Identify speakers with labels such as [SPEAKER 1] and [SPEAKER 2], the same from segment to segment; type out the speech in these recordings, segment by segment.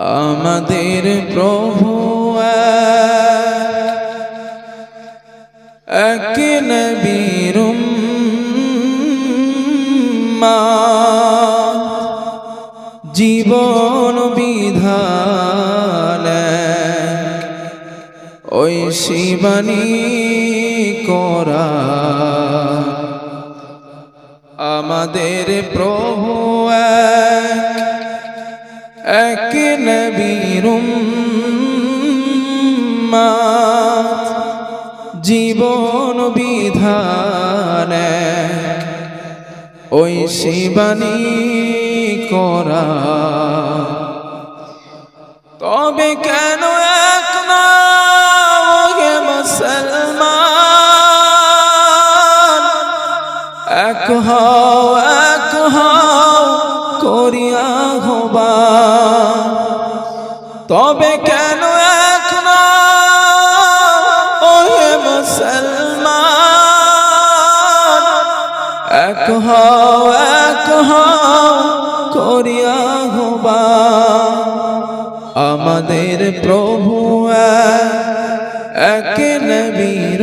[SPEAKER 1] আমাদের প্রভু এক, নবীর জীবন বিধান ওই শিবানী করা। আমাদের প্রভু এক নবীর জীবন বিধান ওই শিবানী করা। তবে কেন এক মুসলমান? এক হও এক হও করিয়া তবে কেন এক না ওহে মুসলমান? এক হও এক হও করিয়া হবা। আমাদের প্রভু এক নবীর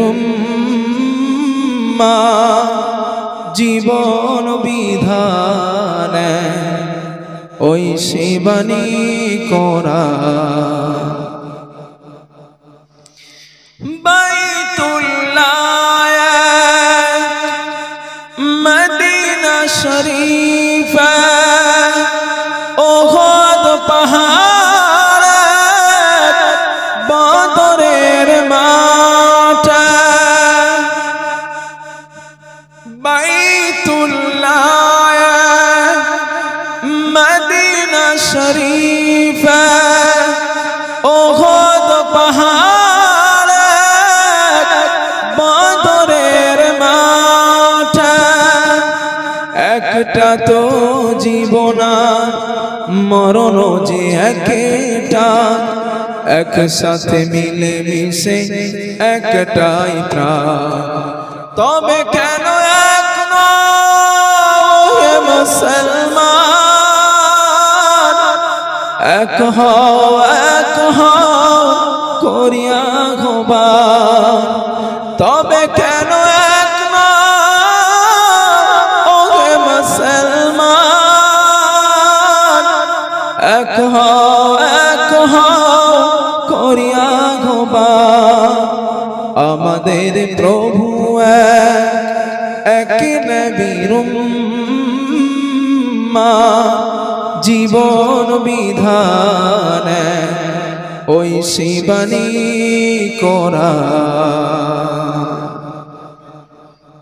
[SPEAKER 1] জীবন বিধান ওই শিবানী করা। বাইতুল্লাহ মদিনা শরীফ। মদিনা শরীফ ওহদ পাহাড়, বদরের মাঠ, একটা তো জীবনা মরণ যে একটা, একসাথে মিলে মিশে একটাই প্রাণ। তবে কেন এক নয় এক হও এক হও করিয়া হবা তবে কেন এক নয় মুসলমান, এক হও এক হও করিয়া হবা আমাদের প্রভু এক নবীর মা জীবন বিধান ওই শিবানী করা।